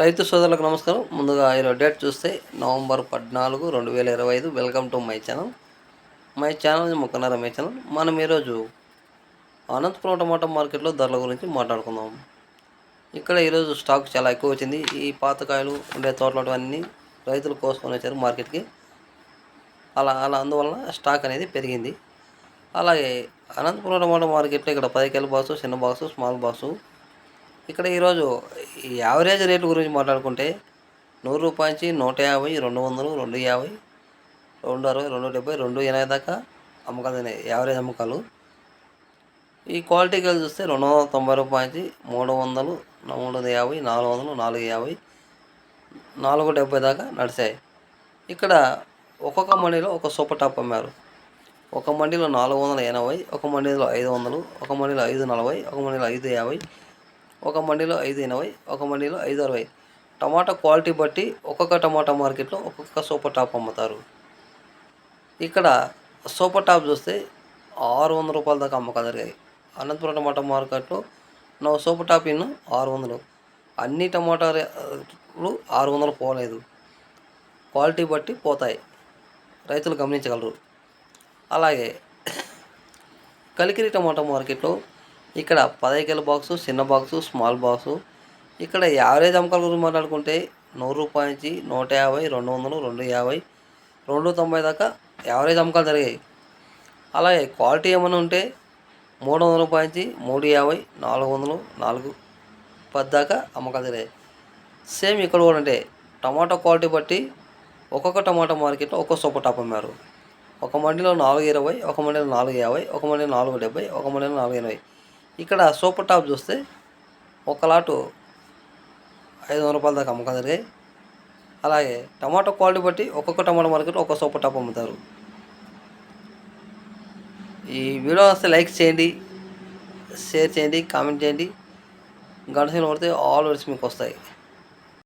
రైతు సోదరులకు నమస్కారం. ముందుగా ఈరోజు డేట్ చూస్తే నవంబర్ పద్నాలుగు రెండు వేల ఇరవై ఐదు. Welcome to my channel. My channel ముక్కన్నర my channel. మనం ఈరోజు అనంతపురం టమాటా మార్కెట్లో ధరల గురించి మాట్లాడుకుందాం. ఇక్కడ ఈరోజు స్టాక్ చాలా ఎక్కువ వచ్చింది. ఈ పాతకాయలు ఉండే తోటలవన్నీ రైతులు కోసుకొని వచ్చారు మార్కెట్కి. అలా అలా అందువలన స్టాక్ అనేది పెరిగింది. అలాగే అనంతపురం టమాటా మార్కెట్లో ఇక్కడ పది కిలో బాక్సు చిన్న బాక్సు స్మాల్ బాక్సు ఇక్కడ ఈరోజు ఈ యావరేజ్ రేటు గురించి మాట్లాడుకుంటే నూరు రూపాయల నుంచి నూట యాభై రెండు వందలు రెండు యాభై రెండు అరవై రెండు డెబ్బై రెండు ఎనభై దాకా అమ్మకాలు ఉన్నాయి యావరేజ్ అమ్మకాలు. ఈ క్వాలిటీ కలిసి చూస్తే రెండు వందల తొంభై రూపాయల నుంచి మూడు వందలు మూడు వందల యాభై నాలుగు వందలు నాలుగు యాభై నాలుగు డెబ్బై దాకా నడిచాయి. ఇక్కడ ఒక్కొక్క మండీలో ఒక సూపర్ టాప్ అమ్మారు. ఒక మండీలో నాలుగు వందల ఎనభై ఒక మండీలో ఐదు వందలు ఒక మండీలో ఐదు నలభై ఒక మండీలో ఐదు యాభై ఒక మండీలో ఐదు ఎనభై ఒక మండీలో ఐదు అరవై. టమాటా క్వాలిటీ బట్టి ఒక్కొక్క టమాటా మార్కెట్లో ఒక్కొక్క సూపర్ టాప్ అమ్ముతారు. ఇక్కడ సూపర్ టాప్ చూస్తే ఆరు వందల రూపాయల దాకా అమ్మకాలు జరిగాయి. అనంతపురం టమాటా మార్కెట్లో నా సూపర్ టాప్ ఇన్ ఆరు వందలు. అన్ని టమాటాలు ఆరు వందలు పోలేదు. క్వాలిటీ బట్టి పోతాయి. రైతులు గమనించగలరు. అలాగే కలికిరి టమాటా మార్కెట్లో ఇక్కడ పదైకేల బాక్సు చిన్న బాక్సు స్మాల్ బాక్సు. ఇక్కడ యావరేజ్ అమ్మకాల గురించి మాట్లాడుకుంటే నూరు రూపాయల నుంచి నూట యాభై రెండు వందలు రెండు యాభై రెండు తొంభై దాకా యావరేజ్ అమ్మకాలు జరిగాయి. అలాగే క్వాలిటీ ఏమైనా ఉంటే మూడు వందల రూపాయల నుంచి మూడు యాభై నాలుగు వందలు నాలుగు పది దాకా అమ్మకాలు జరిగాయి. సేమ్ ఇక్కడ కూడా అంటే టమాటా క్వాలిటీ బట్టి ఒక్కొక్క టమాటా మార్కెట్లో ఒక్కొక్క సూపర్ టాప్ అమ్మారు. ఒక మండిలో నాలుగు ఇరవై ఒక మండిలో నాలుగు యాభై ఒక మండిలో నాలుగు డెబ్బై ఒక మండిలో నాలుగు ఎనభై. ఇక్కడ సూపర్ టాప్ చూస్తే ఒక లాటు ఐదు వందల రూపాయల దాకా అమ్మకం జరిగాయి. అలాగే టమాటో క్వాలిటీ బట్టి ఒక్కొక్క టమాటో మార్కెట్ ఒక్కొక్క సూపర్ టాప్ అమ్ముతారు. ఈ వీడియో వస్తే లైక్ చేయండి షేర్ చేయండి కామెంట్ చేయండి. గంట కొడితే ఆల్ వర్డ్స్ మీకు వస్తాయి.